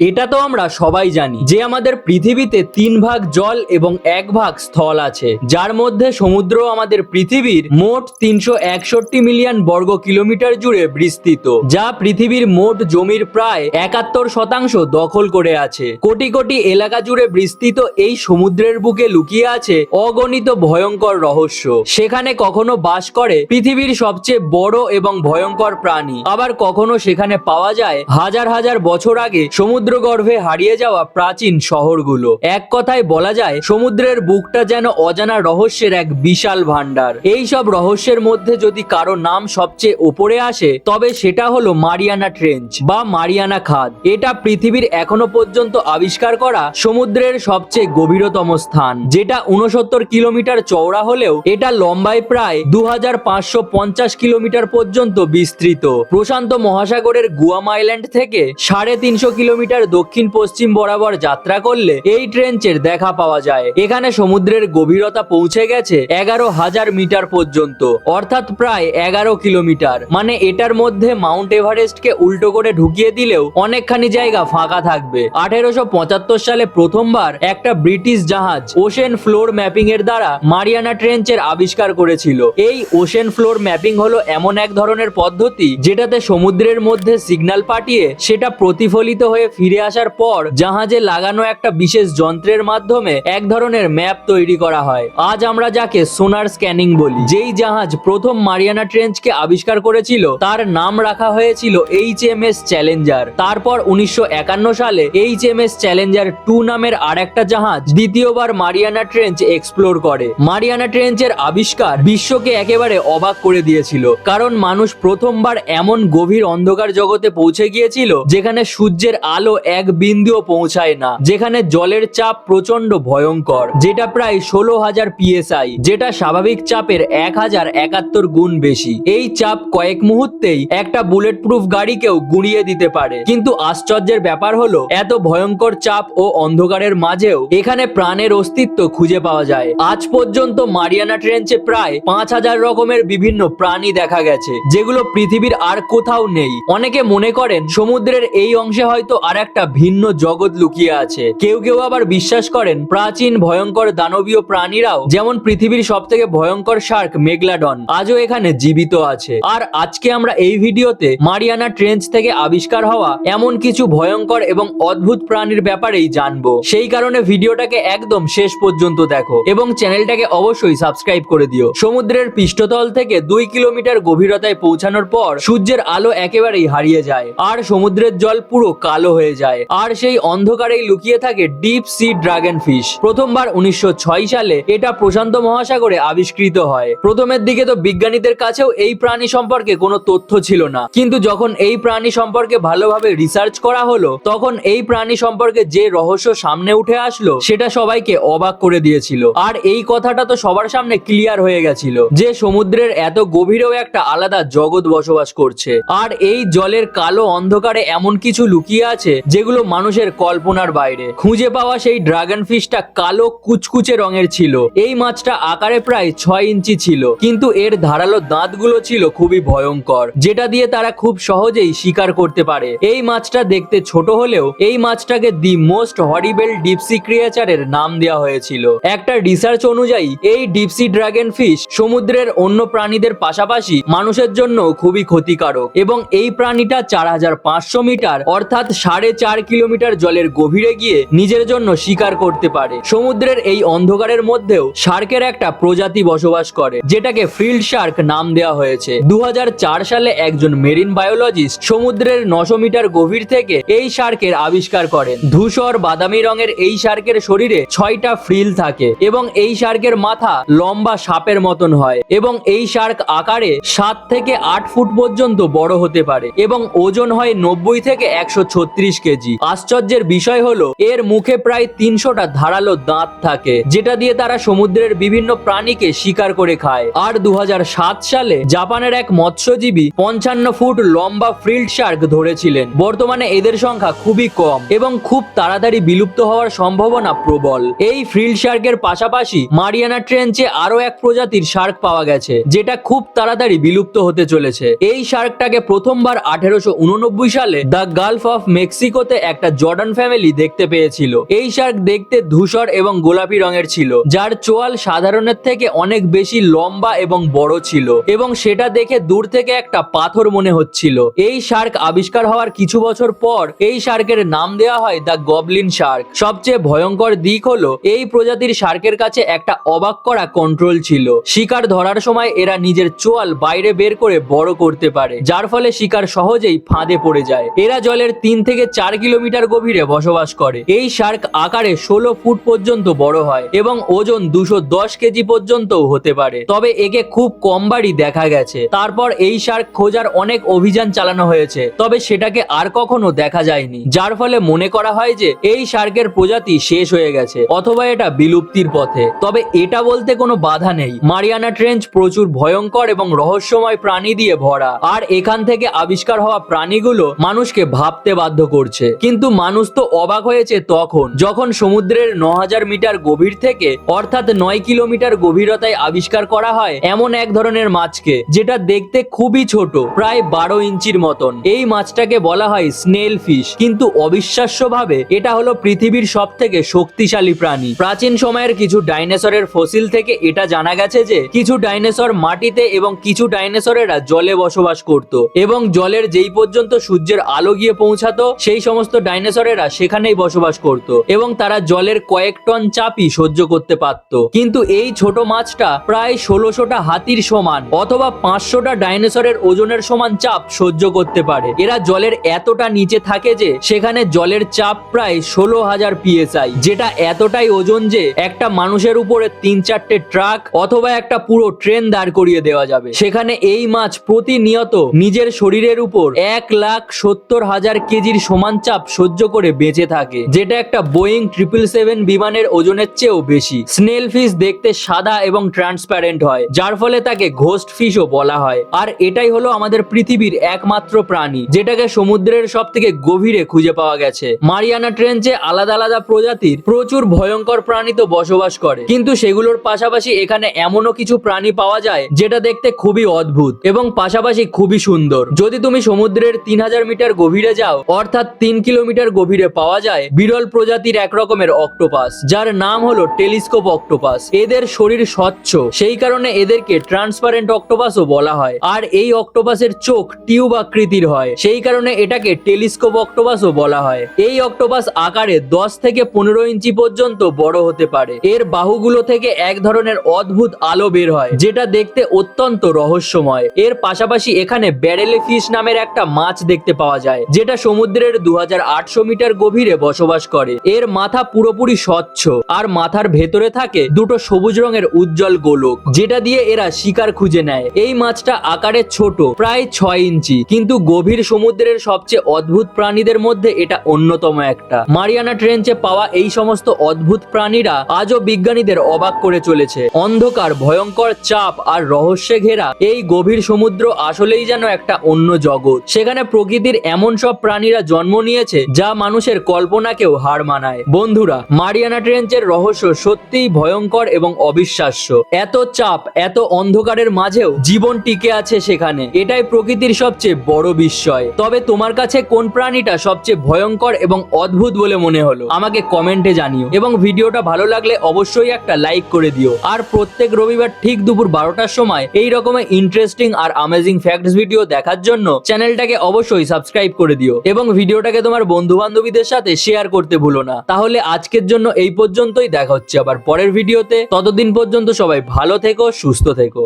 এটা তো আমরা সবাই জানি যে আমাদের পৃথিবীতে তিন ভাগ জল এবং এক ভাগ স্থল আছে। যার মধ্যে সমুদ্র আমাদের পৃথিবীর মোট তিনশো একষট্টি মিলিয়ন বর্গ কিলোমিটার জুড়ে বিস্তৃত, যা পৃথিবীর মোট জমির প্রায় একাত্তর শতাংশ দখল করে আছে। কোটি কোটি এলাকা জুড়ে বিস্তৃত এই সমুদ্রের বুকে লুকিয়ে আছে অগণিত ভয়ঙ্কর রহস্য। সেখানে কখনো বাস করে পৃথিবীর সবচেয়ে বড় এবং ভয়ঙ্কর প্রাণী। আবার কখনো সেখানে পাওয়া যায় হাজার হাজার বছর আগে সমুদ্রগর্ভে হারিয়ে যাওয়া প্রাচীন শহরগুলো। এক কথায় বলা যায়, সমুদ্রের বুকটা যেন অজানা রহস্যের এক বিশাল ভান্ডার এই সব রহস্যের মধ্যে যদি কারও নাম সবচেয়ে ওপরে আসে, তবে সেটা হলো মারিয়ানা ট্রেঞ্চ বা মারিয়ানা খাদ। এটা পৃথিবীর এখনও পর্যন্ত আবিষ্কার করা সমুদ্রের সবচেয়ে গভীরতম স্থান, যেটা উনসত্তর কিলোমিটার চওড়া হলেও এটা লম্বায় প্রায় দু হাজার পাঁচশো পঞ্চাশ কিলোমিটার পর্যন্ত বিস্তৃত। প্রশান্ত মহাসাগরের গুয়াম আইল্যান্ড থেকে সাড়ে তিনশো কিলোমিটার দক্ষিণ পশ্চিম বরাবর যাত্রা করলে এই ট্রেঞ্চের দেখা পাওয়া যায়। এখানে সমুদ্রের গভীরতা পৌঁছে গেছে এগারো হাজার মিটার পর্যন্ত, অর্থাৎ প্রায় এগারো কিলোমিটার। মানে এটার মধ্যে মাউন্ট এভারেস্টকে উল্টো করে ঢুকিয়ে দিলেও অনেকখানি জায়গা ফাঁকা থাকবে। আঠেরোশো পঁচাত্তর সালে প্রথমবার একটা ব্রিটিশ জাহাজ ওশেন ফ্লোর ম্যাপিং এর দ্বারা মারিয়ানা ট্রেঞ্চের আবিষ্কার করেছিল। এই ওশেন ফ্লোর ম্যাপিং হলো এমন এক ধরনের পদ্ধতি যেটাতে সমুদ্রের মধ্যে সিগন্যাল পাঠিয়ে সেটা প্রতিফলিত হয়ে ফিরে আসার পর জাহাজে লাগানো একটা বিশেষ যন্ত্রের মাধ্যমে এক ধরনের ম্যাপ তৈরি করা হয়। আজ আমরা যাকে সোনার স্ক্যানিং বলি। যেই জাহাজ প্রথম মারিয়ানা ট্রেঞ্চকে আবিষ্কার করেছিল, তার নাম রাখা হয়েছিল এইচ এম এস চ্যালেঞ্জার। তারপর উনিশশো একান্ন সালে H M S Challenger two নামের আরেকটা জাহাজ দ্বিতীয়বার মারিয়ানা ট্রেঞ্চ এক্সপ্লোর করে। মারিয়ানা ট্রেঞ্চের আবিষ্কার বিশ্বকে একেবারে অবাক করে দিয়েছিল, কারণ মানুষ প্রথমবার এমন গভীর অন্ধকার জগতে পৌঁছে গিয়েছিল, যেখানে সূর্যের আলো এক বিন্দুও পৌঁছায় না, যেখানে জলের চাপ প্রচণ্ড ভয়ঙ্কর, যেটা প্রায় ষোলো হাজার পিএসআই যেটা স্বাভাবিক চাপের এক হাজার একাত্তর গুণ বেশি। এই চাপ কয়েক মুহূর্তেই একটা বুলেট প্রুফ গাড়িকেও গুঁড়িয়ে দিতে পারে। কিন্তু আশ্চর্যের ব্যাপার হলো, এত ভয়ঙ্কর চাপ ও অন্ধকারের মাঝেও এখানে প্রাণের অস্তিত্ব খুঁজে পাওয়া যায়। আজ পর্যন্ত মারিয়ানা ট্রেঞ্চে প্রায় পাঁচ হাজার রকমের বিভিন্ন প্রাণী দেখা গেছে, যেগুলো পৃথিবীর আর কোথাও নেই। অনেকে মনে করেন, সমুদ্রের এই অংশে হয়তো আর একটা ভিন্ন জগৎ লুকিয়ে আছে। কেউ কেউ আবার বিশ্বাস করেন, প্রাচীন ভয়ঙ্কর দানবীয় প্রাণীরাও যেমন পৃথিবীর সব থেকে ভয়ঙ্কর শার্ক মেগলাডন, আজও এখানে জীবিত আছে। আর আজকে আমরা এই ভিডিওতে মারিয়ানা ট্রেঞ্চ থেকে আবিষ্কার হওয়া এমন কিছু ভয়ঙ্কর এবং অদ্ভুত প্রাণীর ব্যাপারেই জানব। সেই কারণে ভিডিওটাকে একদম শেষ পর্যন্ত দেখো এবং চ্যানেলটাকে অবশ্যই সাবস্ক্রাইব করে দিও। সমুদ্রের পৃষ্ঠতল থেকে দুই কিলোমিটার গভীরতায় পৌঁছানোর পর সূর্যের আলো একেবারেই হারিয়ে যায়। আর সমুদ্রের জল পুরো কালো হয়ে যায়। আর সেই অন্ধকারেই লুকিয়ে থাকে ডিপ সি ড্রাগন ফিশ প্রথমবার উনিশশো ছয় সালে এটা প্রশান্ত মহাসাগরে আবিষ্কৃত হয়। প্রথমের দিকে তো বিজ্ঞানীদের কাছেও এই প্রাণী সম্পর্কে কোনো তথ্য ছিল না। কিন্তু যখন এই প্রাণী সম্পর্কে ভালোভাবে রিসার্চ করা হলো, তখন এই প্রাণী সম্পর্কে যে রহস্য সামনে উঠে আসলো, সেটা সবাইকে অবাক করে দিয়েছিল। আর এই কথাটা তো সবার সামনে ক্লিয়ার হয়ে গেছিল, যে সমুদ্রের এত গভীরেও একটা আলাদা জগৎ বসবাস করছে। আর এই জলের কালো অন্ধকারে এমন কিছু লুকিয়ে আছে যেগুলো মানুষের কল্পনার বাইরে। খুঁজে পাওয়া সেই ড্রাগন ফিশটা কালো, কুচকুচে রঙের ছিল। এই মাছটা আকারে প্রায় ছয় ইঞ্চি ছিল, কিন্তু এর ধারালো দাঁতগুলো ছিল খুবই ভয়ঙ্কর, যেটা দিয়ে তারা খুব সহজেই শিকার করতে পারে। এই মাছটা দেখতে ছোট হলেও এই মাছটাকে the most horrible deep sea ক্রিয়েচারের নাম দেওয়া হয়েছিল। একটা রিসার্চ অনুযায়ী, এই ডিপসি ড্রাগন ফিশ সমুদ্রের অন্য প্রাণীদের পাশাপাশি মানুষের জন্য খুবই ক্ষতিকারক, এবং এই প্রাণীটা চার হাজার পাঁচশো মিটার, অর্থাৎ সাড়ে চার কিলোমিটার জলের গভীরে গিয়ে নিজের জন্য শিকার করতে পারে। সমুদ্রের এই অন্ধকারের মধ্যেও শার্কের একটা প্রজাতি বসবাস করে, যেটাকে ফিল্ড শার্ক নাম দেওয়া হয়েছে। দু হাজার চার সালে একজন মেরিন বায়োলজিস্ট সমুদ্রের নশো মিটার গভীর থেকে এই শার্কের আবিষ্কার করেন। ধূসর বাদামি রঙের এই শার্কের শরীরে ছয়টা ফ্রিল থাকে এবং এই শার্কের মাথা লম্বা সাপের মতন হয় এবং এই শার্ক আকারে সাত থেকে আট ফুট পর্যন্ত বড় হতে পারে এবং ওজন হয় নব্বই থেকে একশো ছত্রিশ কেজি। আশ্চর্যের বিষয় হলো, এর মুখে প্রায় তিনশোটা ধারালো দাঁত থাকে, যেটা দিয়ে তারা সমুদ্রের বিভিন্ন প্রাণীকে শিকার করে খায়। আর দু সালে জাপানের এক মৎস্যজীবী পঞ্চান্ন ফুট লম্বা ফ্রিল্ড শার্ক ধরেছিলেন। বর্তমানে এদের সংখ্যা খুবই কম এবং খুব তাড়াতাড়ি বিলুপ্ত হওয়ার সম্ভাবনা প্রবল। এই ফ্রিল্ড শার্কের পাশাপাশি মারিয়ানা ট্রেঞ্চে আরও এক প্রজাতির শার্ক পাওয়া গেছে, যেটা খুব তাড়াতাড়ি বিলুপ্ত হতে চলেছে। এই শার্কটাকে প্রথমবার আঠেরোশো সালে দ্য গালফ অফ মেক্সিকো মেক্সিকোতে একটা জর্ডান ফ্যামিলি দেখতে পেয়েছিল। এই শার্ক দেখতে ধূসর এবং গোলাপি রঙের ছিল, যার চোয়াল সাধারণের থেকে অনেক বেশি লম্বা এবং বড় ছিল এবং সেটা দেখে দূর থেকে একটা পাথর মনে হচ্ছিল। এই শার্ক আবিষ্কার হওয়ার কিছু বছর পর এই শার্কের নাম দেওয়া হয় দ্য গবলিন শার্ক। সবচেয়ে ভয়ঙ্কর দিক হলো, এই প্রজাতির শার্কের কাছে একটা অবাক করা কন্ট্রোল ছিল। শিকার ধরার সময় এরা নিজের চোয়াল বাইরে বের করে বড় করতে পারে, যার ফলে শিকার সহজেই ফাঁদে পড়ে যায়। এরা জলের তিন থেকে চার কিলোমিটার গভীরে বসবাস করে। এই শার্ক আকারে ষোলো ফুট পর্যন্ত বড় হয় এবং ওজন দুশো দশ কেজি পর্যন্তও হতে পারে। তবে একে খুব কম বারই দেখা গেছে। তারপর এই শার্ক খোঁজার অনেক অভিযান চালানো হয়েছে, তবে সেটাকে আর কখনো দেখা যায়নি। যার ফলে মনে করা হয় যে, এই শার্কের প্রজাতি শেষ হয়ে গেছে, অথবা এটা বিলুপ্তির পথে। তবে এটা বলতে কোনো বাধা নেই। মারিয়ানা ট্রেঞ্চ প্রচুর ভয়ঙ্কর এবং রহস্যময় প্রাণী দিয়ে ভরা। আর এখান থেকে আবিষ্কার হওয়া প্রাণীগুলো মানুষকে ভাবতে বাধ্য করছে। কিন্তু মানুষ তো অবাক হয়েছে তখন, যখন সমুদ্রের ন মিটার গভীর থেকে অর্থাৎ নয় কিলোমিটার গভীরতায় আবিষ্কার করা হয় এমন এক ধরনের মাছকে, যেটা দেখতে খুবই ছোট, প্রায় বারো ইঞ্চির মতন। এই মাছটাকে বলা হয় স্নেল ফিশ। কিন্তু অবিশ্বাস্যভাবে এটা হলো পৃথিবীর সব থেকে শক্তিশালী প্রাণী। প্রাচীন সময়ের কিছু ডাইনোসরের ফসিল থেকে এটা জানা গেছে যে, কিছু ডাইনোসর মাটিতে এবং কিছু ডাইনোসরেরা জলে বসবাস করত এবং জলের যেই পর্যন্ত সূর্যের আলো গিয়ে পৌঁছাতো, সেই সমস্ত ডাইনোসরেরা সেখানেই বসবাস করত এবং তারা জলের কয়েক টন চাপই সহ্য করতে পারত। কিন্তু এই ছোট মাছটা প্রায় ষোলোশোটা হাতির সমান অথবা পাঁচশোটা ডাইনোসরের ওজনের সমান চাপ সহ্য করতে পারে। এরা জলের এতটা নিচে থাকে যে সেখানে জলের চাপ প্রায় ষোলো হাজার পিএসআই, যেটা এতটাই ওজন যে একটা মানুষের উপরে তিন চারটে ট্রাক অথবা একটা পুরো ট্রেন দাঁড় করিয়ে দেওয়া যাবে। সেখানে এই মাছ প্রতিনিয়ত নিজের শরীরের উপর এক লাখ সত্তর হাজার কেজির সমান চাপ সহ্য করে বেঁচে থাকে, যেটা একটা বোয়িং ট্রিপল সেভেন বিমানের ওজনের চেয়েও বেশি। স্নেল ফিশ দেখতে সাদা এবং ট্রান্সপ্যারেন্ট হয়, যার ফলে তাকে ঘোস্ট ফিশও বলা হয়। আর এটাই হলো আমাদের পৃথিবীর একমাত্র প্রাণী, যেটাকে সমুদ্রের সব থেকে গভীরে খুঁজে পাওয়া গেছে। মারিয়ানা ট্রেঞ্চে আলাদা আলাদা প্রজাতির, প্রচুর ভয়ঙ্কর প্রাণী তো বসবাস করে। কিন্তু সেগুলোর পাশাপাশি এখানে এমনও কিছু প্রাণী পাওয়া যায়, যেটা দেখতে খুবই অদ্ভুত এবং পাশাপাশি খুবই সুন্দর। যদি তুমি সমুদ্রের তিন হাজার মিটার গভীরে যাও, অর্থাৎ তিন কিলোমিটার গভীরে পাওয়া যায় বিরল প্রজাতির এক রকমের অক্টোপাস, যার নাম হলো টেলিস্কোপ অক্টোপাস। এদের শরীর স্বচ্ছ, সেই কারণে এদেরকে ট্রান্সপারেন্ট অক্টোপাসও বলা হয়। আর এই অক্টোপাসের চোখ টিউব আকৃতির হয়, সেই কারণে এটাকে টেলিস্কোপ অক্টোপাসও বলা হয়। এই অক্টোপাস আকারে দশ থেকে পনেরো ইঞ্চি পর্যন্ত বড় হতে পারে। এর বাহুগুলো থেকে এক ধরনের অদ্ভুত আলো বের হয়, যেটা দেখতে অত্যন্ত রহস্যময়। এর পাশাপাশি এখানে ব্যারেলে ফিশ নামের একটা মাছ দেখতে পাওয়া যায়, যেটা সমুদ্রের দু হাজার আটশো মিটার গভীরে বসবাস করে। এর মাথা পুরোপুরি স্বচ্ছ আর মাথার ভেতরে থাকে দুটো সবুজ রঙের উজ্জ্বল গোলক, যেটা দিয়ে এরা শিকার খুঁজে নেয়। এই মাছটা আকারে ছোট, প্রায় ছয় ইঞ্চি, কিন্তু গভীর সমুদ্রের সবচেয়ে অদ্ভুত প্রাণীদের মধ্যে এটা অন্যতম একটা। মারিয়ানা ট্রেঞ্চে পাওয়া এই সমস্ত অদ্ভুত প্রাণীরা আজও বিজ্ঞানীদের অবাক করে চলেছে। অন্ধকার, ভয়ঙ্কর চাপ আর রহস্যে ঘেরা এই গভীর সমুদ্র আসলেই যেন একটা অন্য জগৎ। সেখানে প্রকৃতির এমন সব প্রাণীরা জন্ম নিয়েছে, যা মানুষের কল্পনাকেও হার মানায়। বন্ধুরা, মারিয়ানা ট্রেঞ্চের রহস্য সত্যিই ভয়ঙ্কর এবং অবিশ্বাস্য। এত চাপ, এত অন্ধকারের মাঝেও জীবন টিকে আছে সেখানে। এটাই প্রকৃতির সবচেয়ে বড় বিস্ময়। তবে তোমার কাছে কোন প্রাণীটা সবচেয়ে ভয়ঙ্কর এবং অদ্ভুত বলে মনে হলো? আমাকে কমেন্টে জানিও। এবং ভিডিওটা ভালো লাগলে অবশ্যই একটা লাইক করে দিও। আর প্রত্যেক রবিবার ঠিক দুপুর বারোটার সময় এই রকমের ইন্টারেস্টিং আর আমেজিং ফ্যাক্টস ভিডিও দেখার জন্য চ্যানেলটাকে অবশ্যই সাবস্ক্রাইব করে দিও। এবং ভিডিওটাকে তোমার বন্ধু বান্ধবীদের সাথে শেয়ার করতে ভুলো না। তাহলে আজকের জন্য এই পর্যন্তই, দেখা হচ্ছে আবার পরের ভিডিওতে। ততদিন পর্যন্ত সবাই ভালো থেকো, সুস্থ থেকো।